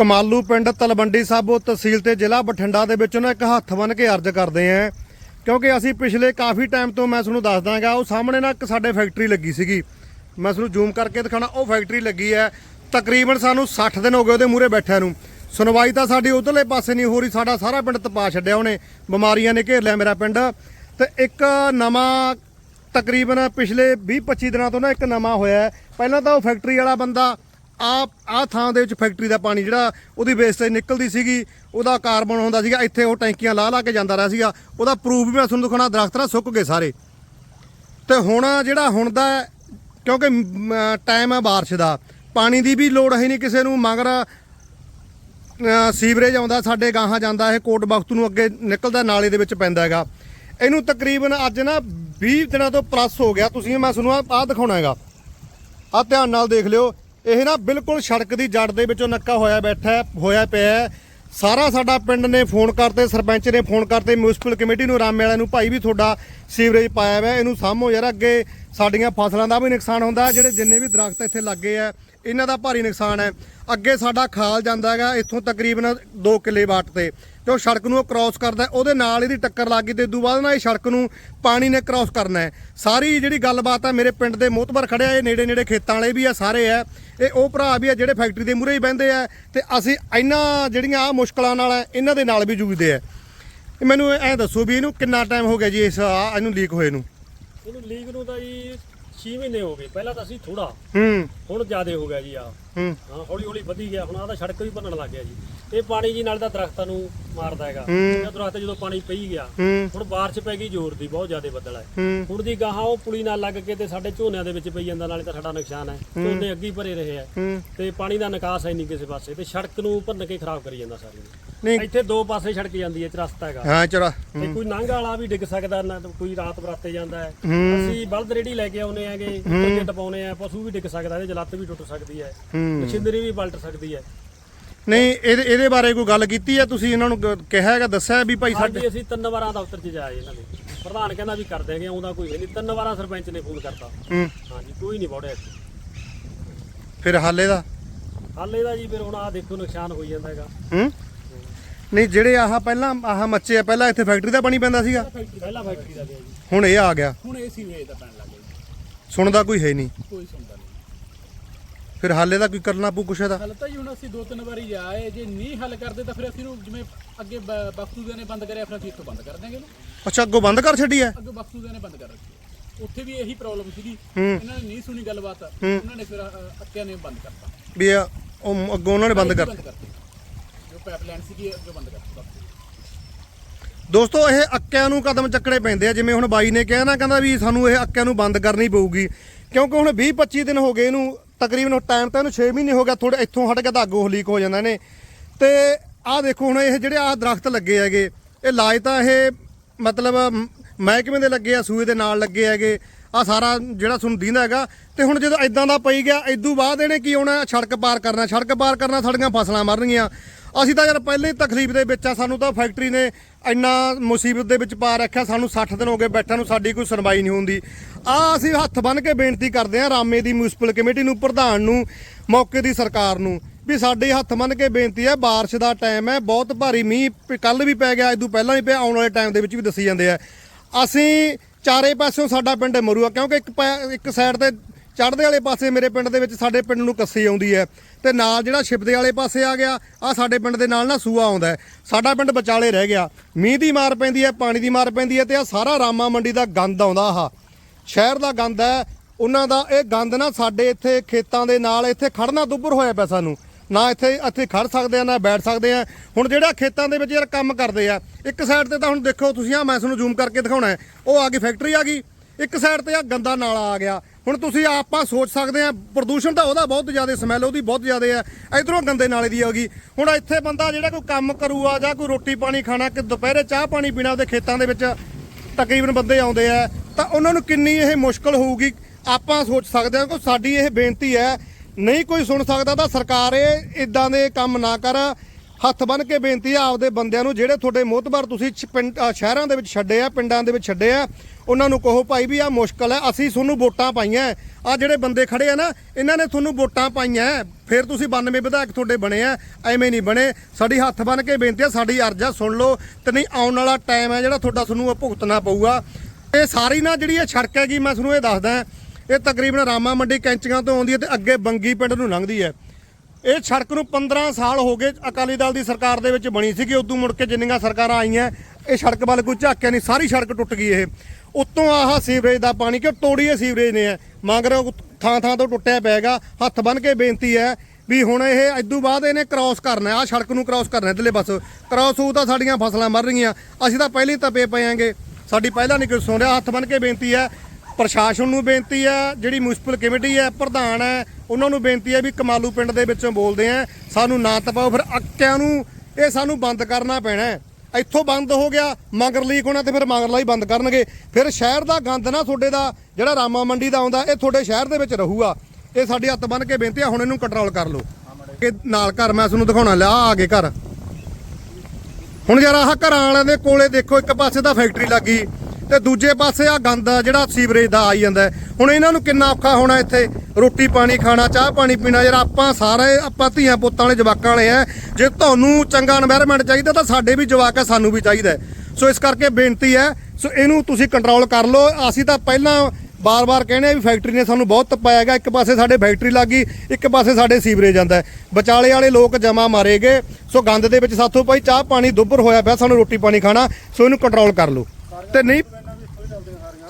ਕਮਾਲੂ ਪਿੰਡ ਤਲਵੰਡੀ ਸਾਬੋ ਤਹਿਸੀਲ ਤੇ ਜ਼ਿਲ੍ਹਾ ਬਠਿੰਡਾ ਦੇ ਵਿੱਚ ਉਹਨਾਂ ਇੱਕ ਹੱਥ ਬੰਨ ਕੇ ਅਰਜ਼ ਕਰਦੇ ਆਂ ਕਿਉਂਕਿ ਅਸੀਂ ਪਿਛਲੇ ਕਾਫੀ ਟਾਈਮ ਤੋਂ ਮੈਂ ਤੁਹਾਨੂੰ ਦੱਸ ਦਾਂਗਾ ਉਹ ਸਾਹਮਣੇ ਨਾ ਇੱਕ ਸਾਡੇ ਫੈਕਟਰੀ ਲੱਗੀ ਸੀਗੀ। ਮੈਂ ਤੁਹਾਨੂੰ ਜ਼ੂਮ ਕਰਕੇ ਦਿਖਾਣਾ ਉਹ ਫੈਕਟਰੀ ਲੱਗੀ ਹੈ। ਤਕਰੀਬਨ ਸਾਨੂੰ 60 ਦਿਨ ਹੋ ਗਏ ਉਹਦੇ ਮੂਹਰੇ ਬੈਠਿਆਂ ਨੂੰ। ਸੁਣਵਾਈ ਤਾਂ ਸਾਡੀ ਉਧਰਲੇ ਪਾਸੇ ਨਹੀਂ ਹੋ ਰਹੀ, ਸਾਡਾ ਸਾਰਾ ਪਿੰਡ ਤਪਾ ਛੱਡਿਆ ਉਹਨੇ। ਬਿਮਾਰੀਆਂ ਨੇ ਘੇਰ ਲਿਆ ਮੇਰਾ ਪਿੰਡ। ਤੇ ਇੱਕ ਨਵਾਂ ਤਕਰੀਬਨ ਪਿਛਲੇ 20-25 ਦਿਨਾਂ ਤੋਂ ਨਾ ਇੱਕ ਨਵਾਂ ਹੋਇਆ ਪਹਿਲਾਂ ਤਾਂ ਉਹ ਫੈਕਟਰੀ ਵਾਲਾ ਬੰਦਾ ਆ ਆ ਥਾਂ ਦੇ ਵਿੱਚ ਫੈਕਟਰੀ ਦਾ ਪਾਣੀ ਜਿਹੜਾ ਉਹਦੀ ਵੇਸਟੇਜ ਨਿਕਲਦੀ ਸੀਗੀ, ਉਹਦਾ ਕਾਰਬਨ ਹੁੰਦਾ ਸੀਗਾ, ਇੱਥੇ ਉਹ ਟੈਂਕੀਆਂ ਲਾ ਲਾ ਕੇ ਜਾਂਦਾ ਰਿਹਾ ਸੀਗਾ। ਉਹਦਾ ਪ੍ਰੂਫ ਵੀ ਮੈਂ ਤੁਹਾਨੂੰ ਦਿਖਾਉਣਾ, ਦਰਖਤ ਨਾ ਸੁੱਕ ਗਏ ਸਾਰੇ। ਤੇ ਹੁਣ ਜਿਹੜਾ ਹੁਣ ਦਾ ਕਿਉਂਕਿ ਟਾਈਮ ਹੈ ਬਾਰਿਸ਼ ਦਾ, ਪਾਣੀ ਦੀ ਵੀ ਲੋੜ ਹੈ ਨਹੀਂ ਕਿਸੇ ਨੂੰ, ਮਗਰ ਸੀਵਰੇਜ ਆਉਂਦਾ, ਸਾਡੇ ਗਾਹਾਂ ਜਾਂਦਾ, ਇਹ ਕੋਟ ਬਖਤ ਨੂੰ ਅੱਗੇ ਨਿਕਲਦਾ, ਨਾਲੇ ਦੇ ਵਿੱਚ ਪੈਂਦਾ ਹੈਗਾ। ਇਹਨੂੰ ਤਕਰੀਬਨ ਅੱਜ ਨਾ 20 ਦਿਨਾਂ ਤੋਂ ਪਲੱਸ ਹੋ ਗਿਆ। ਤੁਸੀਂ, ਮੈਂ ਤੁਹਾਨੂੰ ਆਹ ਦਿਖਾਉਣਾ ਹੈਗਾ। ਆ ਧਿਆਨ ਨਾਲ ਦੇਖ ਲਿਓ ਇਹ ਨਾ ਬਿਲਕੁਲ ਸੜਕ ਦੀ ਜੜ ਦੇ ਵਿੱਚੋਂ ਨੱਕਾ ਹੋਇਆ ਬੈਠਾ ਹੋਇਆ ਪਿਆ ਸਾਰਾ ਸਾਡਾ ਪਿੰਡ ਨੇ ਫੋਨ ਕਰਤੇ, ਸਰਪੰਚ ਨੇ ਫੋਨ ਕਰਤੇ, ਮਿਊਨਿਸਪਲ ਕਮੇਟੀ ਨੂੰ, ਰਾਮੇ ਵਾਲਿਆਂ ਨੂੰ ਭਾਈ ਵੀ ਤੁਹਾਡਾ ਸੀਵਰੇਜ ਪਾਇਆ ਹੋਇਆ ਇਹਨੂੰ ਸਾਂਭੋ ਯਾਰ, ਅੱਗੇ ਸਾਡੀਆਂ ਫਸਲਾਂ ਦਾ ਵੀ ਨੁਕਸਾਨ ਹੁੰਦਾ ਜਿਹੜੇ ਜਿੰਨੇ ਵੀ ਦਰਖਤ ਇੱਥੇ ਲੱਗੇ ਆ, ਇਹਨਾਂ ਦਾ ਭਾਰੀ ਨੁਕਸਾਨ ਹੈ। ਅੱਗੇ ਸਾਡਾ ਖਾਲ ਜਾਂਦਾ ਹੈਗਾ, ਇੱਥੋਂ ਤਕਰੀਬਨ 2 ਕਿੱਲੇ ਵਾਟ ਤੇ। ਜੋ ਸੜਕ ਨੂੰ ਕ੍ਰਾਸ ਕਰਦਾ ਉਹਦੇ ਨਾਲ ਇਹਦੀ ਟੱਕਰ ਲੱਗ ਗਈ ਤੇ ਇਦੋਂ ਬਾਅਦ ਨਾ ਇਹ ਸੜਕ ਨੂੰ ਪਾਣੀ ਨੇ ਕ੍ਰਾਸ ਕਰਨਾ ਹੈ। ਸਾਰੀ ਜਿਹੜੀ ਗੱਲਬਾਤ ਹੈ ਮੇਰੇ ਪਿੰਡ ਦੇ ਮੋਤਬਰ ਖੜਿਆ ਇਹ ਨੇੜੇ ਨੇੜੇ ਖੇਤਾਂ ਵਾਲੇ ਵੀ ਆ ਸਾਰੇ ਆ। ਇਹ ਉਹ ਭਰਾ ਵੀ ਆ ਜਿਹੜੇ ਫੈਕਟਰੀ ਦੇ ਮੂਹਰੇ ਹੀ ਬਹਿੰਦੇ ਆ ਤੇ ਅਸੀਂ ਇਹਨਾਂ ਜਿਹੜੀਆਂ ਆ ਮੁਸ਼ਕਲਾਂ ਨਾਲ ਇਹਨਾਂ ਦੇ ਨਾਲ ਵੀ ਜੂਝਦੇ ਆ। ਇਹ ਮੈਨੂੰ ਐਂ ਦੱਸੋ ਵੀ ਇਹਨੂੰ ਕਿੰਨਾ ਟਾਈਮ ਹੋ ਗਿਆ ਜੀ ਇਸ ਇਹਨੂੰ ਲੀਕ ਹੋਏ ਨੂੰ? ਇਹਨੂੰ ਲੀਗ ਨੂੰ ਤਾਂ ਜੀ 6 ਮਹੀਨੇ ਹੋ ਗਏ। ਪਹਿਲਾਂ ਤਾਂ ਅਸੀਂ ਥੋੜਾ ਹੂੰ। ਹੁਣ ਜ਼ਿਆਦਾ ਹੋ ਗਿਆ ਜੀ ਆ ਹੂੰ। ਹਾਂ ਹੌਲੀ ਹੌਲੀ ਵਧੀ ਗਿਆ। ਹੁਣ ਆਦਾ ਸੜਕ ਵੀ ਭੰਨਣ ਲੱਗ ਗਿਆ ਜੀ। ਇਹ ਪਾਣੀ ਜੀ ਨਾਲ ਤਾਂ ਦਰਖਤਾਂ ਨੂੰ ਮਾਰਦਾ ਹੈਗਾ। ਇਹ ਦਰਖਤ ਜਦੋਂ ਪਾਣੀ ਪਈ ਗਿਆ ਹੁਣ ਬਾਰਿਸ਼ ਪੈ ਗਈ ਜ਼ੋਰ ਦੀ ਬਹੁਤ ਜ਼ਿਆਦਾ ਬੱਦਲ ਹੈ। ਹੁਣ ਦੀ ਗਾਹਾਂ ਉਹ ਪੁਲੀ ਨਾਲ ਲੱਗ ਕੇ ਤੇ ਸਾਡੇ ਝੋਨਿਆਂ ਦੇ ਵਿੱਚ ਪਈ ਜਾਂਦਾ ਨਾਲੇ ਤਾਂ ਸਾਡਾ ਨੁਕਸਾਨ ਹੈ। ਝੋਨੇ ਅੱਗੇ ਭਰੇ ਰਹੇ ਆ। ਤੇ ਪਾਣੀ ਦਾ ਨਿਕਾਸ ਹੈ ਨਹੀਂ ਕਿਸੇ ਪਾਸੇ। ਤੇ ਸੜਕ ਨੂੰ ਭੰਨ ਕੇ ਖਰਾਬ ਕਰੀ ਜਾਂਦਾ ਸਾਰੀ। ਨਹੀਂ। ਇੱਥੇ ਦੋ ਪਾਸੇ ਸੜਕ ਜਾਂਦੀ ਹੈ ਚਰਸਤਾ ਹੈਗਾ। ਹਾਂ ਚਲਾ ਤੇ ਕੋਈ ਨੰਗ ਵਾਲਾ ਵੀ ਡਿੱਗ ਸਕਦਾ ਨਾ ਕੋਈ ਰਾਤ ਬਰਾਤੇ ਜਾਂਦਾ ਹੈ। ਅਸੀਂ ਬਲਦ ਰੇੜੀ ਲੈ ਕੇ ਆਉਨੇ ਆਗੇ ਉੱਤੇ ਟਪਾਉਨੇ ਆ ਪਸ਼ੂ ਵੀ ਡਿੱਗ ਸਕਦਾ ਇਹਦੇ 'ਚ ਲੱਤ ਵੀ ਟੁੱਟ ਸਕਦੀ ਹੂੰ। ਮਸ਼ੀਨਰੀ ਵੀ ਪਲਟ ਸਕਦੀ ਹੈ। ਨਹੀਂ ਇਹਦੇ ਇਹਦੇ ਬਾਰੇ ਕੋਈ ਗੱਲ ਕੀਤੀ ਹੈ? ਤੁਸੀਂ ਇਹਨਾਂ ਨੂੰ ਕਿਹਾ ਹੈਗਾ ਦੱਸਿਆ ਵੀ ਭਾਈ ਸਾਡੇ ਹਾਂਜੀ ਅਸੀਂ ਤਿੰਨ ਵਾਰਾਂ ਦਫ਼ਤਰ 'ਚ ਜਾਏ ਇਹਨਾਂ ਦੇ। ਪ੍ਰਧਾਨ ਕਹਿੰਦਾ ਵੀ ਕਰ ਦੇਗੇ ਆਉਂਦਾ ਕੋਈ ਹੈ ਨਹੀਂ। ਤਿੰਨ ਵਾਰਾਂ ਸਰਪੰਚ ਨੇ ਫੋਨ ਕਰਤਾ। ਹੂੰ। ਹਾਂਜੀ ਕੋਈ ਨਹੀਂ ਵੜਿਆ ਇੱਥੇ। ਫਿਰ ਹਾਲੇ ਦਾ ਹਾਲੇ ਦਾ ਜੀ ਫਿਰ ਹੁਣ ਆਹ ਦੇਖੋ ਨੁਕਸਾਨ ਹੋਈ ਜਾਂਦਾ ਹੈਗਾ। ਹੂੰ। ਨਹੀਂ ਜਿਹੜੇ ਆਹ ਪਹਿਲਾਂ ਆਹ ਮੱਚੇ ਆ ਪਹਿਲਾਂ ਇੱਥੇ ਫੈਕਟਰੀ ਦਾ ਪਾਣੀ ਪੈਂਦਾ ਸੀਗਾ। ਪਹਿਲਾਂ ਫੈਕਟਰੀ ਦਾ ਜੀ। ਹੁਣ ਇਹ ਆ ਗਿਆ। ਹੁਣ ਇਹ ਸੀਵੇਜ ਦਾ ਪੈਣ ਲੱਗ ਗਿਆ। ਜੀ। ਸੁਣਦਾ ਕੋਈ ਹੈ ਨਹੀਂ। ਕੋਈ ਸੁਣਦਾ ਨਹੀਂ। ਫਿਰ ਹਾਲੇ ਦਾ ਕੋਈ ਕਰਨਾ ਪਊ ਕੁਛ ਇਹਦਾ? ਹਲ ਤਾਂ ਜੀ ਹੁਣ ਅਸੀਂ ਦੋ ਤਿੰਨ ਵਾਰੀ ਜਾਏ ਜੇ ਨਹੀਂ ਹੱਲ ਕਰਦੇ ਤਾਂ ਫਿਰ ਅਸੀਂ ਨੂੰ ਜਿਵੇਂ ਅੱਗੇ ਬ- ਬਖਤੂ ਦੇ ਨੇ ਬੰਦ ਕਰਿਆ ਫਿਰ ਅਸੀਂ ਇੱਥੋਂ ਬੰਦ ਕਰ ਦਾਂਗੇ ਇਹਨੂੰ। ਅੱਛਾ ਅੱਗੋਂ ਬੰਦ ਕਰ ਛੱਡੀ ਹੈ ਅੱਗੇ ਬਖਤੂ ਦੇ ਨੇ ਬੰਦ ਕਰ ਰੱਖੀ ਉੱਥੇ ਵੀ ਇਹੀ ਪ੍ਰੋਬਲਮ ਸੀਗੀ। ਹੂੰ। ਇਹਨਾਂ ਨੇ ਨਹੀਂ ਸੁਣੀ ਗੱਲਬਾਤ। ਉਹਨਾਂ ਨੇ ਫਿਰ ਅ, ਅੱਕਿਆਂ ਨੇ ਬੰਦ ਕਰਤਾ। ਵੀ ਇਹ ਉਹ ਅੱਗੋਂ ਉਹਨਾਂ ਨੇ ਬੰਦ ਕਰ ਬੰਦ ਕਰਤੀ। ਜੋ ਪਾਈਪਲਾਈਨ ਸੀਗੀ ਅੱਗੇ ਬੰਦ ਕਰਤੀ ਬਖਤੂ ਦੋਸਤੋ ਇਹ ਅੱਕਿਆਂ ਨੂੰ ਕਦਮ ਚੱਕਣੇ ਪੈਂਦੇ ਆ। ਜਿਵੇਂ ਹੁਣ ਬਾਈ ਨੇ ਕਿਹਾ ਨਾ ਕਹਿੰਦਾ ਵੀ ਸਾਨੂੰ ਇਹ ਅੱਕਿਆਂ ਨੂੰ ਬੰਦ ਕਰਨੀ ਪਊਗੀ। ਕਿਉਂਕਿ ਹੁਣ 20 25 ਦਿਨ ਹੋ ਗਏ ਇਹਨੂੰ ਤਕਰੀਬਨ ਟਾਈਮ ਤਾਂ ਇਹਨੂੰ 6 ਮਹੀਨੇ ਹੋ ਗਿਆ ਥੋੜੇ ਇੱਥੋਂ ਹਟ ਕੇ ਤਾਂ ਅੱਗੋਂ ਲੀਕ ਹੋ ਜਾਂਦਾ ਨੇ। ਤੇ ਆਹ ਦੇਖੋ ਹੁਣ ਇਹ ਜਿਹੜੇ ਆਹ ਦਰਖਤ ਲੱਗੇ ਹੈਗੇ, ਇਹ ਲਾਜ ਤਾਂ ਇਹ ਮਤਲਬ ਮਹਿਕਮੇ ਦੇ ਲੱਗੇ ਆ, ਸੂਏ ਦੇ ਨਾਲ ਲੱਗੇ ਹੈਗੇ। ਆ ਸਾਰਾ ਜਿਹੜਾ ਤੁਹਾਨੂੰ ਦੀਂਦਾ ਹੈਗਾ, ਤੇ ਹੁਣ ਜਦੋਂ ਇਦਾਂ ਦਾ ਪਈ ਗਿਆ ਇਦੋਂ ਬਾਅਦ ਇਹਨੇ ਕੀ ਹੋਣਾ? ਸੜਕ ਪਾਰ ਕਰਨਾ, ਸੜਕ ਪਾਰ ਕਰਨਾ, ਸਾਡੀਆਂ ਫਸਲਾਂ ਮਰਨਗੀਆਂ। ਅਸੀਂ ਤਾਂ ਯਾਰ ਪਹਿਲਾਂ ਹੀ ਤਕਲੀਫ ਦੇ ਵਿੱਚ ਆ, ਸਾਨੂੰ ਤਾਂ ਫੈਕਟਰੀ ਨੇ ਇੰਨਾ ਮੁਸੀਬਤ ਦੇ ਵਿੱਚ ਪਾ ਰੱਖਿਆ, ਸਾਨੂੰ 60 ਦਿਨ ਹੋ ਗਏ ਬੈਠਾ ਨੂੰ, ਸਾਡੀ ਕੋਈ ਸੁਣਵਾਈ ਨਹੀਂ ਹੁੰਦੀ। ਆ ਅਸੀਂ ਹੱਥ ਬੰਨ ਕੇ ਬੇਨਤੀ ਕਰਦੇ ਹਾਂ ਰਾਮੇ ਦੀ ਮਿਊਨਿਸਪਲ ਕਮੇਟੀ ਨੂੰ, ਪ੍ਰਧਾਨ ਨੂੰ, ਮੌਕੇ ਦੀ ਸਰਕਾਰ ਨੂੰ, ਵੀ ਸਾਡੇ ਹੱਥ ਬੰਨ ਕੇ ਬੇਨਤੀ ਹੈ, ਬਾਰਿਸ਼ ਦਾ ਟਾਈਮ ਹੈ, ਬਹੁਤ ਭਾਰੀ ਮੀਂਹ ਕੱਲ ਵੀ ਪੈ ਗਿਆ ਇਦੋਂ ਪਹਿਲਾਂ ਵੀ ਪਿਆ, ਆਉਣ ਵਾਲੇ ਟਾਈਮ ਦੇ ਵਿੱਚ ਵੀ ਦੱਸੀ ਜਾਂਦੇ ਆ। ਅਸੀਂ ਚਾਰੇ ਪਾਸਿਓਂ ਸਾਡਾ ਪਿੰਡ ਮਰੂਆ, ਕਿਉਂਕਿ ਇੱਕ ਪਾ- ਇੱਕ ਸਾਈਡ ਤੇ ਚੜ੍ਹਦੇ ਵਾਲੇ ਪਾਸੇ ਮੇਰੇ ਪਿੰਡ ਦੇ ਵਿੱਚ ਸਾਡੇ ਪਿੰਡ ਨੂੰ ਕੱਸੀ ਆਉਂਦੀ ਹੈ ਤੇ ਨਾਲ ਜਿਹੜਾ ਛਿਪਦੇ ਵਾਲੇ ਪਾਸੇ ਆ ਗਿਆ ਆ ਸਾਡੇ ਪਿੰਡ ਦੇ ਨਾਲ ਨਾ ਸੂਆ ਆਉਂਦਾ ਸਾਡਾ ਪਿੰਡ ਵਿਚਾਲੇ ਰਹਿ ਗਿਆ। ਮੀਂਹ ਦੀ ਮਾਰ ਪੈਂਦੀ ਹੈ, ਪਾਣੀ ਦੀ ਮਾਰ ਪੈਂਦੀ ਹੈ ਤੇ ਆ ਸਾਰਾ ਰਾਮਾ ਮੰਡੀ ਦਾ ਗੰਦ ਆਉਂਦਾ ਆਹ। ਸ਼ਹਿਰ ਦਾ ਗੰਦ ਹੈ, ਉਹਨਾਂ ਦਾ ਇਹ ਗੰਦ ਨਾ ਸਾਡੇ ਇੱਥੇ ਖੇਤਾਂ ਦੇ ਨਾਲ ਇੱਥੇ ਖੜਨਾ ਦੁੱਬਰ ਹੋਇਆ ਪਿਆ ਸਾਨੂੰ। ਨਾ ਇੱਥੇ ਇੱਥੇ ਖੜ ਸਕਦੇ ਆ, ਨਾ ਬੈਠ ਸਕਦੇ ਆ। ਹੁਣ ਜਿਹੜਾ ਖੇਤਾਂ ਦੇ ਵਿੱਚ ਯਾਰ ਕੰਮ ਕਰਦੇ ਆ, ਇੱਕ ਸਾਈਡ ਤੇ ਤਾਂ ਹੁਣ ਦੇਖੋ ਤੁਸੀਂ ਆ ਮੈਂ ਤੁਹਾਨੂੰ ਜ਼ੂਮ ਕਰਕੇ ਦਿਖਾਉਣਾ ਉਹ ਆ ਗਈ ਫੈਕਟਰੀ ਆ ਗਈ। ਇੱਕ ਸਾਈਡ ਤੇ ਆ ਗੰਦਾ ਨਾਲਾ ਆ ਗਿਆ। ਹੁਣ ਤੁਸੀਂ ਆਪਾਂ ਸੋਚ ਸਕਦੇ ਆ, ਪ੍ਰਦੂਸ਼ਣ ਤਾਂ ਉਹਦਾ ਬਹੁਤ ਜ਼ਿਆਦਾ ਸਮੈਲ ਉਹਦੀ ਬਹੁਤ ਜ਼ਿਆਦਾ ਹੈ ਇਧਰੋਂ ਗੰਦੇ ਨਾਲੇ ਦੀ ਆ ਗਈ। ਹੁਣ ਇੱਥੇ ਬੰਦਾ ਜਿਹੜਾ ਕੋਈ ਕੰਮ ਕਰੂਗਾ ਜਾਂ ਕੋਈ ਰੋਟੀ ਪਾਣੀ ਖਾਣਾ, ਕਿ ਦੁਪਹਿਰੇ ਚਾਹ ਪਾਣੀ ਪੀਣਾ ਉਹਦੇ ਖੇਤਾਂ ਦੇ ਵਿੱਚ, ਤਕਰੀਬਨ ਬੰਦੇ ਆਉਂਦੇ ਆ, ਤਾਂ ਉਹਨਾਂ ਨੂੰ ਕਿੰਨੀ ਇਹ ਮੁਸ਼ਕਲ ਹੋਊਗੀ? ਆਪਾਂ ਸੋਚ ਸਕਦੇ ਹਾਂ ਕਿ ਸਾਡੀ ਇਹ ਬੇਨਤੀ ਹੈ ਨਹੀਂ ਕੋਈ ਸੁਣ ਸਕਦਾ ਤਾਂ ਸਰਕਾਰ ਇਹ ਇਦਾਂ ਦੇ ਕੰਮ ਨਾ ਕਰ। ਹੱਥ ਬੰਨ ਕੇ ਬੇਨਤੀ ਆ ਆਪਦੇ ਬੰਦਿਆਂ ਨੂੰ, ਜਿਹੜੇ ਤੁਹਾਡੇ ਮੋਤਬਰ ਤੁਸੀਂ ਪਿੰਡ ਸ਼ਹਿਰਾਂ ਦੇ ਵਿੱਚ ਛੱਡੇ ਆ, ਪਿੰਡਾਂ ਦੇ ਵਿੱਚ ਛੱਡੇ ਆ, ਉਹਨਾਂ ਨੂੰ ਕਹੋ, ਭਾਈ ਵੀ ਆ ਮੁਸ਼ਕਲ ਹੈ, ਅਸੀਂ ਤੁਹਾਨੂੰ ਵੋਟਾਂ ਪਾਈਆਂ ਆ ਜਿਹੜੇ ਬੰਦੇ ਖੜੇ ਆ ਨਾ, ਇਹਨਾਂ ਨੇ ਤੁਹਾਨੂੰ ਵੋਟਾਂ ਪਾਈਆਂ ਫਿਰ ਤੁਸੀਂ 92 ਵਿਧਾਇਕ ਤੁਹਾਡੇ ਬਣੇ ਆ, ਐਵੇਂ ਨਹੀਂ ਬਣੇ। ਸਾਡੀ ਹੱਥ ਬੰਨ ਕੇ ਬੇਨਤੀ ਆ, ਸਾਡੀ ਅਰਜ਼ਾ ਸੁਣ ਲਓ ਤੇ ਨਹੀਂ ਆਉਣ ਵਾਲਾ ਟਾਈਮ ਹੈ ਜਿਹੜਾ ਤੁਹਾਡਾ ਤੁਹਾਨੂੰ ਉਹ ਭੁਗਤਣਾ ਪਊਗਾ। ਇਹ ਸਾਰੀ ਨਾ ਜਿਹੜੀ ਇਹ ਸੜਕ ਹੈਗੀ, ਮੈਂ ਤੁਹਾਨੂੰ ਇਹ ਦੱਸਦਾ ਇਹ ਤਕਰੀਬਨ ਰਾਮਾ ਮੰਡੀ ਕੈਂਚੀਆਂ ਤੋਂ ਆਉਂਦੀ ਹੈ ਤੇ ਅੱਗੇ ਬੰਗੀ ਪਿੰਡ ਨੂੰ ਲੰਘਦੀ ਹੈ। ਇਹ ਸੜਕ ਨੂੰ 15 ਸਾਲ ਹੋ ਗਏ ਅਕਾਲੀ ਦਲ ਦੀ ਸਰਕਾਰ ਦੇ ਵਿੱਚ ਬਣੀ ਸੀਗੀ, ਉਦੋਂ ਮੁੜ ਕੇ ਜਿੰਨੀਆਂ ਸਰਕਾਰਾਂ ਆਈਆਂ, ਇਹ ਸੜਕ ਵੱਲ ਕੋਈ ਝਾਕਿਆ ਨਹੀਂ, ਸਾਰੀ ਸੜਕ ਟੁੱਟ ਗਈ ਇਹ। ਉੱਤੋਂ ਆਹ ਸੀਵਰੇਜ ਦਾ ਪਾਣੀ ਕਿ ਤੋੜੀਏ ਸੀਵਰੇਜ ਨੇ ਮੰਗਰ ਥਾਂ ਥਾਂ ਤੋਂ ਟੁੱਟਿਆ ਪੈਗਾ ਹੱਥ ਬੰਨ ਕੇ ਬੇਨਤੀ ਹੈ ਵੀ ਹੁਣ ਇਹ ਇਦੋਂ ਬਾਅਦ ਇਹਨੇ ਕ੍ਰਾਸ ਕਰਨਾ ਆ ਸੜਕ ਨੂੰ ਕ੍ਰਾਸ ਕਰਨਾ ਇਧਰਲੇ ਬਸ ਕ੍ਰਾਸ ਹੋਊ ਤਾਂ ਸਾਡੀਆਂ ਫਸਲਾਂ ਮਰ ਰਹੀਆਂ, ਅਸੀਂ ਤਾਂ ਪਹਿਲੇ ਤਪੇ ਪਏ ਆਂਗੇ, ਸਾਡੀ ਪਹਿਲਾਂ ਨਹੀਂ ਕੋਈ ਸੁਣ ਰਿਹਾ, ਹੱਥ ਬੰਨ ਕੇ ਬੇਨਤੀ ਹੈ ਪ੍ਰਸ਼ਾਸਨ ਨੂੰ ਬੇਨਤੀ ਹੈ, ਜਿਹੜੀ ਮਿਊਨਿਸਪਲ ਕਮੇਟੀ ਹੈ, ਪ੍ਰਧਾਨ ਹੈ, ਉਹਨਾਂ ਨੂੰ ਬੇਨਤੀ ਹੈ ਵੀ ਕਮਾਲੂ ਪਿੰਡ ਦੇ ਵਿੱਚੋਂ ਬੋਲਦੇ ਆ ਸਾਨੂੰ ਨਾ ਤਪਾਓ, ਫਿਰ ਅੱਕਿਆਂ ਨੂੰ ਇਹ ਸਾਨੂੰ ਬੰਦ ਕਰਨਾ ਪੈਣਾ ਹੈ। ਇੱਥੋਂ ਬੰਦ ਹੋ ਗਿਆ, ਮਗਰ ਲੀਕ ਹੋਣਾ ਤੇ ਫਿਰ ਮਗਰਲਾ ਹੀ ਬੰਦ ਕਰਨਗੇ। ਫਿਰ ਸ਼ਹਿਰ ਦਾ ਗੰਦ ਨਾ ਤੁਹਾਡੇ ਦਾ, ਜਿਹੜਾ ਰਾਮਾ ਮੰਡੀ ਦਾ ਆਉਂਦਾ, ਇਹ ਤੁਹਾਡੇ ਸ਼ਹਿਰ ਦੇ ਵਿੱਚ ਰਹੂਗਾ। ਇਹ ਸਾਡੀ ਹੱਥ ਬੰਨ ਕੇ ਬੇਨਤੀ ਆ ਹੁਣ ਇਹਨੂੰ ਕੰਟਰੋਲ ਕਰ ਲਓ। ਕਿ ਨਾਲ ਘਰ ਮੈਂ ਤੁਹਾਨੂੰ ਦਿਖਾਉਣਾ, ਲਿਆ ਆ ਗਏ ਘਰ। ਹੁਣ ਯਾਰ ਆਹ ਘਰਾਂ ਵਾਲਿਆਂ ਦੇ ਕੋਲੇ ਦੇਖੋ, ਇੱਕ ਪਾਸੇ ਤਾਂ ਫੈਕਟਰੀ ਲੱਗੀ। ਤੇ ਦੂਜੇ ਪਾਸੇ ਆ ਗੰਦ ਆ ਜਿਹੜਾ ਸੀਵਰੇਜ ਦਾ ਆਈ ਜਾਂਦਾ ਹੁਣ ਇਹਨਾਂ ਨੂੰ ਕਿੰਨਾ ਔਖਾ ਹੋਣਾ ਇੱਥੇ? ਰੋਟੀ ਪਾਣੀ ਖਾਣਾ, ਚਾਹ ਪਾਣੀ ਪੀਣਾ, ਯਾਰ ਆਪਾਂ ਸਾਰੇ, ਆਪਾਂ ਧੀਆਂ ਪੁੱਤਾਂ ਵਾਲੇ, ਜਵਾਕਾਂ ਵਾਲੇ ਆ। ਜੇ ਤੁਹਾਨੂੰ ਚੰਗਾ এনवायरमेंट ਚਾਹੀਦਾ ਤਾਂ ਸਾਡੇ ਵੀ ਜਵਾਕ ਆ, ਸਾਨੂੰ ਵੀ ਚਾਹੀਦਾ ਸੋ ਇਸ ਕਰਕੇ ਬੇਨਤੀ ਹੈ, ਸੋ ਇਹਨੂੰ ਤੁਸੀਂ ਕੰਟਰੋਲ ਕਰ ਲਓ। ਅਸੀਂ ਤਾਂ ਪਹਿਲਾਂ ਬਾਰ-ਬਾਰ ਕਹਿੰਦੇ ਵੀ ਫੈਕਟਰੀ ਨੇ ਸਾਨੂੰ ਬਹੁਤ ਪਾਇਆ ਗਿਆ। ਇੱਕ ਪਾਸੇ ਸਾਡੇ ਫੈਕਟਰੀ ਲੱਗ ਗਈ, ਇੱਕ ਪਾਸੇ ਸਾਡੇ ਸੀਵਰੇਜ ਜਾਂਦਾ ਵਿਚਾਲੇ ਵਾਲੇ ਲੋਕ ਜਮਾ ਮਾਰੇ ਗਏ। ਸੋ ਗੰਦ ਦੇ ਵਿੱਚ ਸਾਥੋਂ ਭਾਈ ਚਾਹ ਪਾਣੀ ਦੁੱਬਰ ਹੋਇਆ ਪਿਆ, ਸਾਨੂੰ ਰੋਟੀ ਪਾਣੀ ਖਾਣਾ, ਸੋ ਇਹਨੂੰ ਕੰਟਰੋਲ ਕਰ ਲਓ। ਤੇ ਨਹੀਂ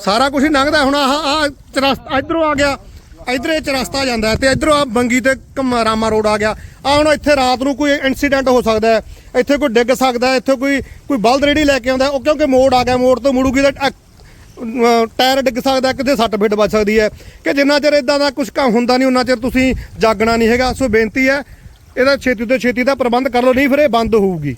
ਸਾਰਾ ਕੁਝ ਹੀ ਲੰਘਦਾ। ਹੁਣ ਆਹ ਆਹ ਚਰਸਤਾ ਇਧਰੋਂ ਆ ਗਿਆ। ਇਧਰ ਇਹ ਚਰਸਤਾ ਜਾਂਦਾ ਹੈ ਤੇ ਇਧਰੋਂ ਆ ਬੰਗੀ ਤੇ ਕਮ- ਰਾਮਾ ਰੋਡ ਆ ਗਿਆ। ਆ ਹੁਣ ਇੱਥੇ ਰਾਤ ਨੂੰ ਕੋਈ ਇਨਸੀਡੈਂਟ ਹੋ ਸਕਦਾ ਹੈ। ਇੱਥੇ ਕੋਈ ਡਿੱਗ ਸਕਦਾ ਇੱਥੇ ਕੋਈ ਕੋਈ ਬਲਦ ਰੇੜੀ ਲੈ ਕੇ ਆਉਂਦਾ ਉਹ ਕਿਉਂਕਿ ਮੋੜ ਆ ਗਿਆ। ਮੋੜ ਤੋਂ ਮੁੜੂਗੀ ਤਾਂ ਟਾਇਰ ਡਿੱਗ ਸਕਦਾ ਕਿਤੇ ਸੱਟ ਫਿੱਟ ਵੱਜ ਸਕਦੀ ਹੈ। ਕਿ ਜਿੰਨਾ ਚਿਰ ਇਦਾਂ ਦਾ ਕੁਝ ਕੰਮ ਹੁੰਦਾ ਨਹੀਂ ਉਹਨਾਂ ਚਿਰ ਤੁਸੀਂ ਜਾਗਣਾ ਨਹੀਂ ਹੈਗਾ। ਸੋ ਬੇਨਤੀ ਹੈ, ਇਹਦਾ ਛੇਤੀ ਤੋਂ ਛੇਤੀ ਦਾ ਪ੍ਰਬੰਧ ਕਰ ਲਓ। ਨਹੀਂ ਫਿਰ ਇਹ ਬੰਦ ਹੋਊਗੀ।